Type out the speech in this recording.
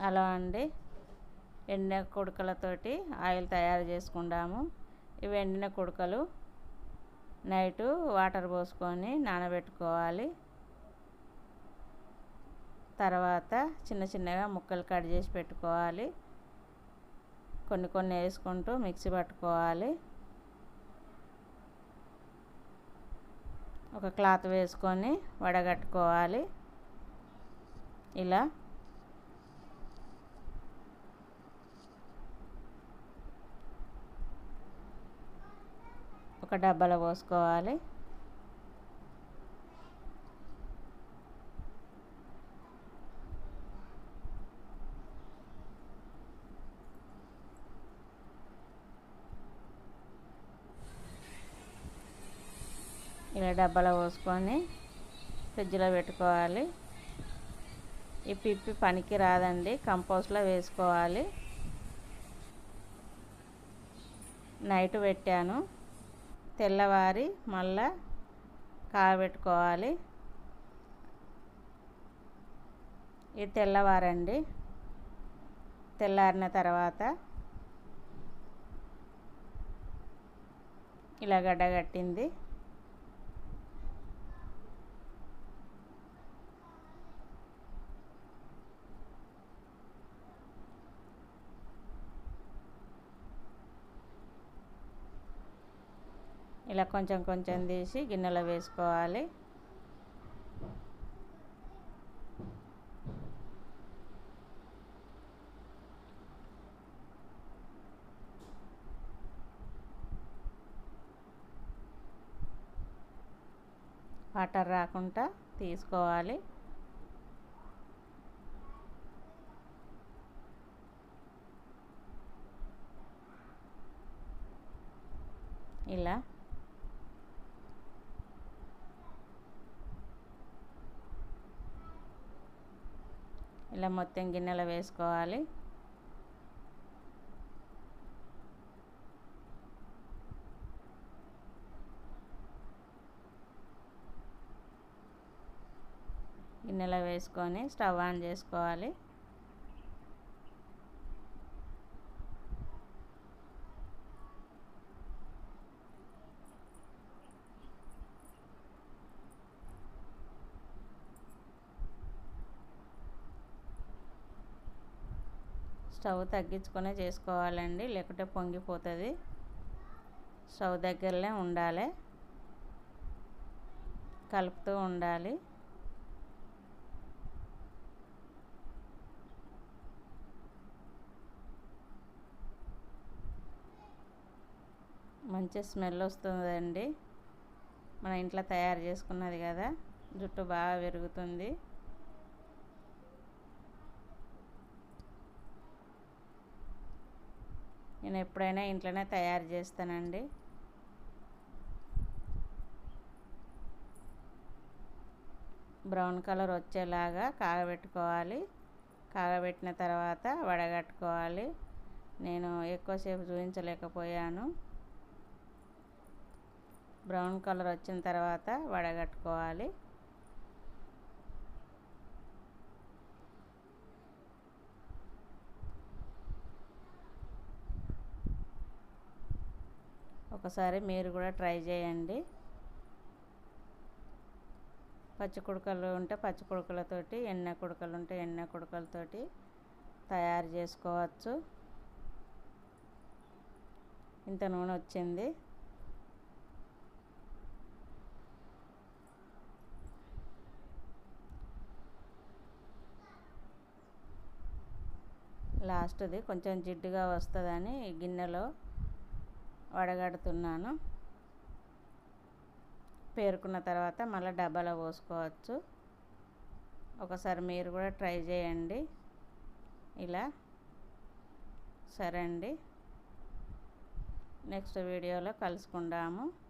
అలా అండి. ఎండిన కుడకలతోటి ఆయిల్ తయారు చేసుకుంటాము. ఇవి ఎండిన కుడకలు. నైటు వాటర్ పోసుకొని నానబెట్టుకోవాలి. తర్వాత చిన్న చిన్నగా ముక్కలు కట్ చేసి పెట్టుకోవాలి. కొన్ని కొన్ని వేసుకుంటూ మిక్సీ పట్టుకోవాలి. ఒక క్లాత్ వేసుకొని వడగట్టుకోవాలి. ఇలా ఒక డబ్బాలో పోసుకోవాలి. ఇలా డబ్బాలో పోసుకొని ఫ్రిడ్జ్లో పెట్టుకోవాలి. ఈ పిప్పి పనికి రాదండి కంపోస్ట్లో వేసుకోవాలి. నైట్ పెట్టాను. తెల్లవారి మళ్ళా కాగబెట్టుకోవాలి ఇది తెల్లవారండి. తెల్లారిన తర్వాత ఇలా గడ్డగట్టింది ఇలా కొంచెం కొంచెం తీసి గిన్నెలో వేసుకోవాలి. వాటర్ రాకుండా తీసుకోవాలి. ఇలా ఇలా మొత్తం గిన్నెలో వేసుకోవాలి. గిన్నెలో వేసుకొని స్టవ్ ఆన్ చేసుకోవాలి. స్టవ్ తగ్గించుకొనే చేసుకోవాలండి లేకుంటే పొంగిపోతుంది. స్టవ్ దగ్గరనే ఉండాలి. కలుపుతూ ఉండాలి. మంచి స్మెల్ వస్తుందండి. మన ఇంట్లో తయారు చేసుకున్నది కదా జుట్టు బాగా పెరుగుతుంది నేను ఎప్పుడైనా ఇంట్లోనే తయారు చేస్తానండి. బ్రౌన్ కలర్ వచ్చేలాగా కాగబెట్టుకోవాలి. కాగబెట్టిన తర్వాత వడగట్టుకోవాలి. నేను ఎక్కువసేపు చూపించలేకపోయాను బ్రౌన్ కలర్ వచ్చిన తర్వాత వడగట్టుకోవాలి. ఒకసారి మీరు కూడా ట్రై చేయండి. పచ్చి కుడకలు ఉంటే పచ్చి కుడకలతోటి ఎన్న కుడకలు ఉంటే ఎన్న కుడకలతోటి తయారు చేసుకోవచ్చు. ఇంత నూనె వచ్చింది. లాస్ట్ది కొంచెం జిడ్డుగా వస్తుందని గిన్నెలో వడగడుతున్నాను. పేరుకున్న తర్వాత మళ్ళీ డబ్బాలో పోసుకోవచ్చు. ఒకసారి మీరు కూడా ట్రై చేయండి. ఇలా సరే అండి. నెక్స్ట్ వీడియోలో కలుసుకుందాము.